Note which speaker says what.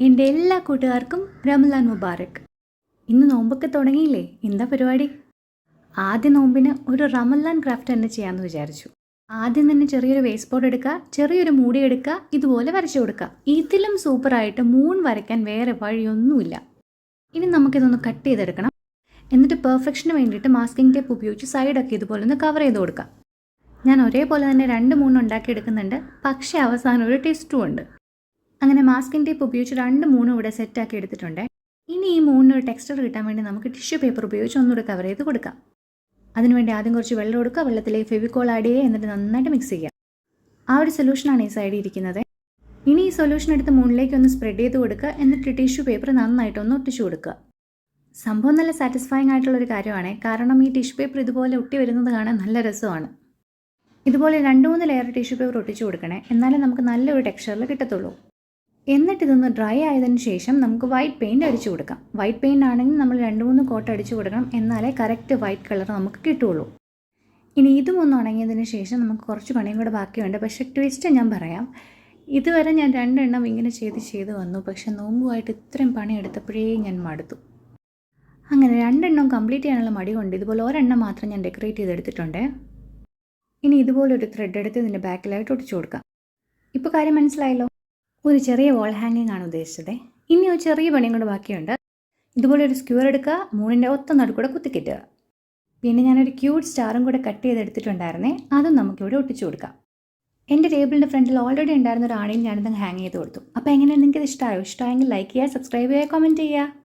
Speaker 1: എന്റെ എല്ലാ കൂട്ടുകാർക്കും റംലാൻ മുബാറക്. ഇന്ന് നോമ്പൊക്കെ തുടങ്ങിയില്ലേ? എന്താ പരിപാടി? ആദ്യ നോമ്പിന് ഒരു റമലാൻ ക്രാഫ്റ്റ് തന്നെ ചെയ്യാമെന്ന് വിചാരിച്ചു. ആദ്യം തന്നെ ചെറിയൊരു വേസ്റ്റ് ബോർഡ് എടുക്കുക ചെറിയൊരു മൂടി എടുക്കുക ഇതുപോലെ വരച്ചു കൊടുക്കുക. ഇതിലും സൂപ്പറായിട്ട് മൂൺ വരയ്ക്കാൻ വേറെ വഴിയൊന്നുമില്ല. ഇനി നമുക്കിതൊന്ന് കട്ട് ചെയ്തെടുക്കണം. എന്നിട്ട് പെർഫെക്ഷന് വേണ്ടിയിട്ട് മാസ്കിംഗ് ടേപ്പ് ഉപയോഗിച്ച് സൈഡൊക്കെ ഇതുപോലെ ഒന്ന് കവർ ചെയ്ത് കൊടുക്കുക. ഞാൻ ഒരേപോലെ തന്നെ രണ്ട് മൂന്ന് ഉണ്ടാക്കി എടുക്കുന്നുണ്ട് പക്ഷേ അവസാനം ഒരു ടെസ്റ്റും ഉണ്ട്. അങ്ങനെ മാസ്കിന്റെ ടേപ്പ് ഉപയോഗിച്ച് രണ്ട് മൂന്നും ഇവിടെ സെറ്റാക്കി എടുത്തിട്ടുണ്ട്. ഇനി ഈ മൂന്നിന് ഒരു ടെക്സ്ചർ കിട്ടാൻ വേണ്ടി നമുക്ക് ടിഷ്യൂ പേപ്പർ ഉപയോഗിച്ച് ഒന്നുകൂടെ കവർ ചെയ്ത് കൊടുക്കാം. അതിനുവേണ്ടി ആദ്യം കുറച്ച് വെള്ളം കൊടുക്കുക വെള്ളത്തിലേക്ക് ഫെവിക്കോൾ ആഡ് ചെയ്യുക. എന്നിട്ട് നന്നായിട്ട് മിക്സ് ചെയ്യുക. ആ ഒരു സൊല്യൂഷനാണ് ഈ സൈഡിൽ ഇരിക്കുന്നത്. ഇനി ഈ സൊല്യൂഷൻ എടുത്ത് മുകളിലേക്ക് ഒന്ന് സ്പ്രെഡ് ചെയ്ത് കൊടുക്കുക. എന്നിട്ട് ടിഷ്യൂ പേപ്പർ നന്നായിട്ട് ഒന്ന് ഒട്ടിച്ചു കൊടുക്കുക. സംഭവം നല്ല സാറ്റിസ്ഫൈങ് ആയിട്ടുള്ള ഒരു കാര്യമാണ്. കാരണം ഈ ടിഷ്യൂ പേപ്പർ ഇതുപോലെ ഒട്ടി വരുന്നത് കാണാൻ നല്ല രസമാണ്. ഇതുപോലെ രണ്ട് മൂന്ന് ലെയർ ടിഷ്യൂ പേപ്പർ ഒട്ടിച്ചു കൊടുക്കണേ. എന്നാലേ നമുക്ക് നല്ലൊരു ടെക്സ്ചറിൽ കിട്ടത്തുള്ളൂ. എന്നിട്ട് ഇതൊന്ന് ഡ്രൈ ആയതിന് ശേഷം നമുക്ക് വൈറ്റ് പെയിന്റ് അടിച്ചു കൊടുക്കാം. വൈറ്റ് പെയിന്റ് ആണെങ്കിൽ നമ്മൾ രണ്ട് മൂന്ന് കോട്ട് അടിച്ചു കൊടുക്കണം. എന്നാലേ കറക്റ്റ് വൈറ്റ് കളർ നമുക്ക് കിട്ടുള്ളൂ. ഇനി ഇതും ഒന്ന് ഉണങ്ങിയതിന് ശേഷം നമുക്ക് കുറച്ച് പണിയും കൂടെ ബാക്കിയുണ്ട്. പക്ഷേ ട്വിസ്റ്റ് ഞാൻ പറയാം. ഇതുവരെ ഞാൻ രണ്ടെണ്ണം ഇങ്ങനെ ചെയ്ത് ചെയ്ത് വന്നു. പക്ഷെ നോമ്പുമായിട്ട് ഇത്രയും പണി എടുത്തപ്പോഴേ ഞാൻ മടുത്തു. അങ്ങനെ രണ്ടെണ്ണം കംപ്ലീറ്റ് ചെയ്യാനുള്ള മടി കൊണ്ട് ഇതുപോലെ ഒരെണ്ണം മാത്രം ഞാൻ ഡെക്കറേറ്റ് ചെയ്തെടുത്തിട്ടുണ്ട്. ഇനി ഇതുപോലെ ഒരു ത്രെഡ് എടുത്ത് ഇതിന്റെ ബാക്കിലായിട്ട് ഒട്ടിച്ചു കൊടുക്കാം. ഇപ്പോൾ കാര്യം മനസ്സിലായല്ലോ? ഒരു ചെറിയ വോൾ ഹാങ്ങിങ് ആണ് ഉദ്ദേശിച്ചത്. ഇനി ഒരു ചെറിയ പണിയും കൂടെ ബാക്കിയുണ്ട്. ഇതുപോലെ ഒരു സ്ക്യൂർ എടുക്കുക മൂണിന്റെ ഒത്ത നടുക്കൂടെ കുത്തിക്കിട്ടുക. പിന്നെ ഞാനൊരു ക്യൂട്ട് സ്റ്റാറും കൂടെ കട്ട് ചെയ്തെടുത്തിട്ടുണ്ടായിരുന്നേ അതും നമുക്കിവിടെ ഒട്ടിച്ചു കൊടുക്കാം. എന്റെ ടേബിളിന്റെ ഫ്രണ്ടിൽ ഓൾറെഡി ഉണ്ടായിരുന്ന ഒരു ആണിയും ഞാനിത് ഹാങ് ചെയ്ത് കൊടുത്തു. അപ്പോൾ എങ്ങനെയാണ് നിങ്ങൾക്ക് ഇത് ഇഷ്ടമായോ ഇഷ്ടമായെങ്കിൽ ലൈക്ക് ചെയ്യുക സബ്സ്ക്രൈബ് ചെയ്യുക കമന്റ് ചെയ്യുക.